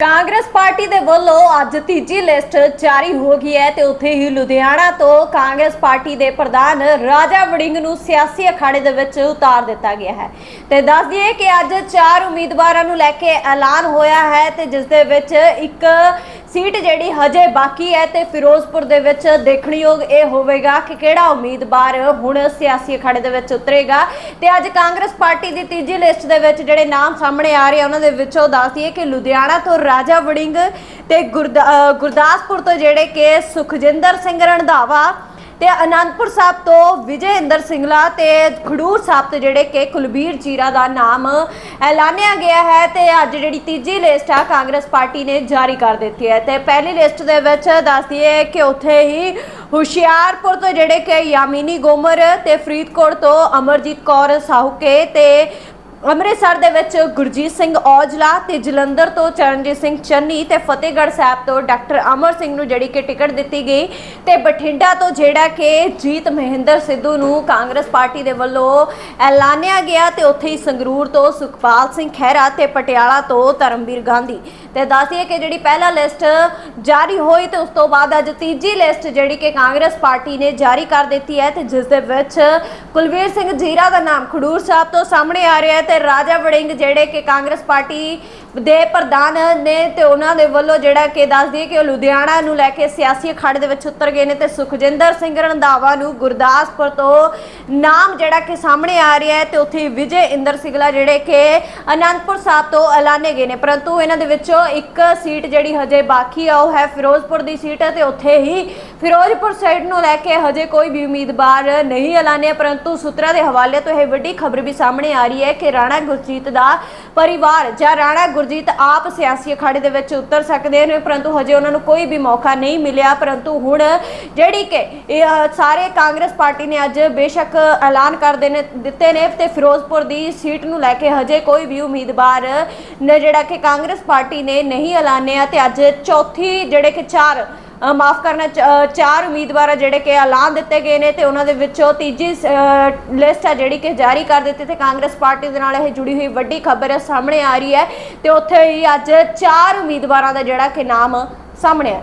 Congress party ਦੇ ਵੱਲੋਂ ਅੱਜ ਤੀਜੀ ਲਿਸਟ ਜਾਰੀ ਹੋ ਗਈ ਹੈ ਤੇ ਉੱਥੇ ਹੀ ਲੁਧਿਆਣਾ ਤੋਂ ਕਾਂਗਰਸ ਪਾਰਟੀ ਦੇ ਪ੍ਰਧਾਨ ਰਾਜਾ ਵੜਿੰਗ ਨੂੰ ਸਿਆਸੀ ਅਖਾੜੇ ਦੇ ਵਿੱਚ ਉਤਾਰ ਦਿੱਤਾ ਗਿਆ ਹੈ। ਤੇ ਦੱਸ ਦਈਏ ਕਿ ਅੱਜ ਚਾਰ ਉਮੀਦਵਾਰਾਂ ਨੂੰ ਲੈ ਕੇ ਐਲਾਨ ਹੋਇਆ ਹੈ ਤੇ ਜਿਸ ਦੇ ਵਿੱਚ ਇੱਕ ਸੀਟ ਜਿਹੜੀ ਹਜੇ ਬਾਕੀ ਹੈ ਤੇ ਫਿਰੋਜ਼ਪੁਰ ਦੇ ਵਿੱਚ ਦੇਖਣਯੋਗ ਇਹ ਹੋਵੇਗਾ ਕਿ ਕਿਹੜਾ ਉਮੀਦਵਾਰ ਹੁਣ ਸਿਆਸੀ ਅਖਾੜੇ ਦੇ ਵਿੱਚ ਉਤਰੇਗਾ। ਤੇ ਅੱਜ ਕਾਂਗਰਸ ਪਾਰਟੀ ਦੀ ਤੀਜੀ ਲਿਸਟ ਦੇ ਵਿੱਚ ਜਿਹੜੇ ਨਾਮ ਸਾਹਮਣੇ ਆ ਰਹੇ ਆ, ਉਹਨਾਂ ਦੇ ਵਿੱਚੋਂ ਦੱਸ ਦਈਏ ਕਿ ਲੁਧਿਆਣਾ ਤੋਂ ਰਾਜਾ ਵੜਿੰਗ ਤੇ ਗੁਰਦਾ- ਗੁਰਦਾਸਪੁਰ ਤੋਂ ਜਿਹੜੇ ਕਿ ਸੁਖਜਿੰਦਰ ਸਿੰਘ ਰੰਧਾਵਾ ਤੇ ਅਨੰਦਪੁਰ ਸਾਹਿਬ ਤੋਂ ਵਿਜੇ ਇੰਦਰ ਸਿੰਗਲਾ ਤੇ ਖਡੂਰ ਸਾਹਿਬ ਤੋਂ ਜਿਹੜੇ ਕਿ ਕੁਲਬੀਰ ਜੀਰਾ ਦਾ ਨਾਮ ਐਲਾਨਿਆ ਗਿਆ ਹੈ ਤੇ ਅੱਜ ਜਿਹੜੀ ਤੀਜੀ ਲਿਸਟ ਆ ਕਾਂਗਰਸ ਪਾਰਟੀ ਨੇ ਜਾਰੀ ਕਰ ਦਿੱਤੀ ਹੈ। ਤੇ ਪਹਿਲੀ ਲਿਸਟ ਦੇ ਵਿੱਚ ਦੱਸ ਦਈਏ ਕਿ ਉੱਥੇ ਹੀ ਹੁਸ਼ਿਆਰਪੁਰ ਤੋਂ ਜਿਹੜੇ ਕਿ ਯਾਮਿਨੀ ਗੋਮਰ ਤੇ ਫਰੀਦਕੋਟ ਤੋਂ ਅਮਰਜੀਤ ਕੌਰ ਸਾਹੂਕੇ ਤੇ ਅੰਮ੍ਰਿਤਸਰ ਦੇ ਵਿੱਚ ਗੁਰਜੀਤ ਸਿੰਘ ਔਜਲਾ ਤੇ ਜਲੰਧਰ ਤੋਂ ਚਰਨਜੀਤ ਸਿੰਘ ਚੰਨੀ ਤੇ ਫਤਿਹਗੜ੍ਹ ਸਾਹਿਬ ਤੋਂ ਡਾਕਟਰ ਅਮਰ ਸਿੰਘ ਨੂੰ ਜਿਹੜੀ ਕਿ ਟਿਕਟ ਦਿੱਤੀ ਗਈ ਤੇ ਬਠਿੰਡਾ ਤੋਂ ਜਿਹੜਾ ਕਿ ਜੀਤ ਮਹਿੰਦਰ ਸਿੱਧੂ ਨੂੰ ਕਾਂਗਰਸ ਪਾਰਟੀ ਦੇ ਵੱਲੋਂ ਐਲਾਨਿਆ ਗਿਆ ਤੇ ਉੱਥੇ ਹੀ ਸੰਗਰੂਰ ਤੋਂ ਸੁਖਪਾਲ ਸਿੰਘ ਖਹਿਰਾ ਤੇ ਪਟਿਆਲਾ ਤੋਂ ਧਰਮਵੀਰ ਗਾਂਧੀ। ਤੇ ਦੱਸਦੀਏ ਕਿ ਜਿਹੜੀ ਪਹਿਲਾ ਲਿਸਟ ਜਾਰੀ ਹੋਈ ਤੇ ਉਸ ਤੋਂ ਬਾਅਦ ਅੱਜ ਤੀਜੀ ਲਿਸਟ ਜਿਹੜੀ ਕਿ ਕਾਂਗਰਸ ਪਾਰਟੀ ਨੇ ਜਾਰੀ ਕਰ ਦਿੱਤੀ ਹੈ ਤੇ ਜਿਸ ਦੇ ਵਿੱਚ ਕੁਲਵੀਰ ਸਿੰਘ ਜੀਰਾ ਦਾ ਨਾਮ ਖਡੂਰ ਸਾਹਿਬ ਤੋਂ ਸਾਹਮਣੇ ਆ ਰਿਹਾ ਹੈ ਤੇ ਰਾਜਾ ਵੜਿੰਗ ਜਿਹੜੇ ਕਿ ਕਾਂਗਰਸ ਪਾਰਟੀ ਦੇ ਪ੍ਰਧਾਨ ਨੇ ਤੇ ਉਹਨਾਂ ਦੇ ਵੱਲੋਂ ਜਿਹੜਾ ਕਿ ਦੱਸ ਦਈਏ ਕਿ ਉਹ ਲੁਧਿਆਣਾ ਨੂੰ ਲੈ ਕੇ ਸਿਆਸੀ ਅਖਾੜੇ ਦੇ ਵਿੱਚ ਉਤਰ ਗਏ ਨੇ ਤੇ ਸੁਖਜਿੰਦਰ ਸਿੰਘ ਰੰਧਾਵਾ ਨੂੰ ਗੁਰਦਾਸਪੁਰ ਤੋਂ ਨਾਮ ਜਿਹੜਾ ਕਿ ਸਾਹਮਣੇ ਆ ਰਿਹਾ ਹੈ ਤੇ ਉੱਥੇ ਹੀ ਵਿਜੇ ਇੰਦਰ ਸਿੰਗਲਾ ਜਿਹੜੇ ਕਿ ਅਨੰਦਪੁਰ ਸਾਹਿਬ ਤੋਂ ਐਲਾਨੇ ਗਏ ਨੇ। ਪਰੰਤੂ ਇਹਨਾਂ ਦੇ ਵਿੱਚੋਂ ਇੱਕ ਸੀਟ ਜਿਹੜੀ ਹਜੇ ਬਾਕੀ ਆ, ਉਹ ਹੈ ਫਿਰੋਜ਼ਪੁਰ ਦੀ ਸੀਟ ਹੈ ਤੇ ਉੱਥੇ ਹੀ ਫਿਰੋਜ਼ਪੁਰ ਸਾਈਡ ਨੂੰ ਲੈ ਕੇ ਹਜੇ ਕੋਈ ਵੀ ਉਮੀਦਵਾਰ ਨਹੀਂ ਐਲਾਨਿਆ, ਪਰੰਤੂ ਸੂਤਰਾਂ ਦੇ ਹਵਾਲੇ ਤੋਂ ਇਹ ਵੱਡੀ ਖਬਰ ਵੀ ਸਾਹਮਣੇ ਆ ਰਹੀ ਹੈ ਕਿ ਰਾਣਾ ਗੁਰਜੀਤ ਦਾ ਪਰਿਵਾਰ ਜਾਂ ਰਾਣਾ ਗੁਰਜੀਤ ਆਪ ਸਿਆਸੀ ਅਖਾੜੇ ਦੇ ਵਿੱਚ ਉਤਰ ਸਕਦੇ ਨੇ, ਪਰੰਤੂ ਹਜੇ ਉਹਨਾਂ ਨੂੰ ਕੋਈ ਵੀ ਮੌਕਾ ਨਹੀਂ ਮਿਲਿਆ। ਪਰੰਤੂ ਹੁਣ ਜਿਹੜੀ ਕਿ ਇਹ ਸਾਰੇ ਕਾਂਗਰਸ ਪਾਰਟੀ ਨੇ ਅੱਜ ਬੇਸ਼ੱਕ ਐਲਾਨ ਕਰ ਦੇਣੇ ਦਿੱਤੇ ਨੇ ਤੇ ਫਿਰੋਜ਼ਪੁਰ ਦੀ ਸੀਟ ਨੂੰ ਲੈ ਕੇ ਹਜੇ ਕੋਈ ਵੀ ਉਮੀਦਵਾਰ ਨੇ ਜਿਹੜਾ ਕਿ ਕਾਂਗਰਸ ਪਾਰਟੀ ਨੇ ਨਹੀਂ ਐਲਾਨਿਆ ਤੇ ਅੱਜ ਚੌਥੀ ਜਿਹੜੇ ਕਿ ਚਾਰ ਮਾਫ ਕਰਨਾ ਚਾਰ ਉਮੀਦਵਾਰ ਆ ਜਿਹੜੇ ਕਿ ਐਲਾਨ ਦਿੱਤੇ ਗਏ ਨੇ ਤੇ ਉਹਨਾਂ ਦੇ ਵਿੱਚੋਂ ਤੀਜੀ ਲਿਸਟ ਆ ਜਿਹੜੀ ਕਿ ਜਾਰੀ ਕਰ ਦਿੱਤੀ ਤੇ ਕਾਂਗਰਸ ਪਾਰਟੀ ਦੇ ਨਾਲ ਇਹ ਜੁੜੀ ਹੋਈ ਵੱਡੀ ਖਬਰ ਸਾਹਮਣੇ ਆ ਰਹੀ ਹੈ ਤੇ ਉੱਥੇ ਹੀ ਅੱਜ ਚਾਰ ਉਮੀਦਵਾਰਾਂ ਦਾ ਜਿਹੜਾ ਕਿ ਨਾਮ ਸਾਹਮਣੇ ਆ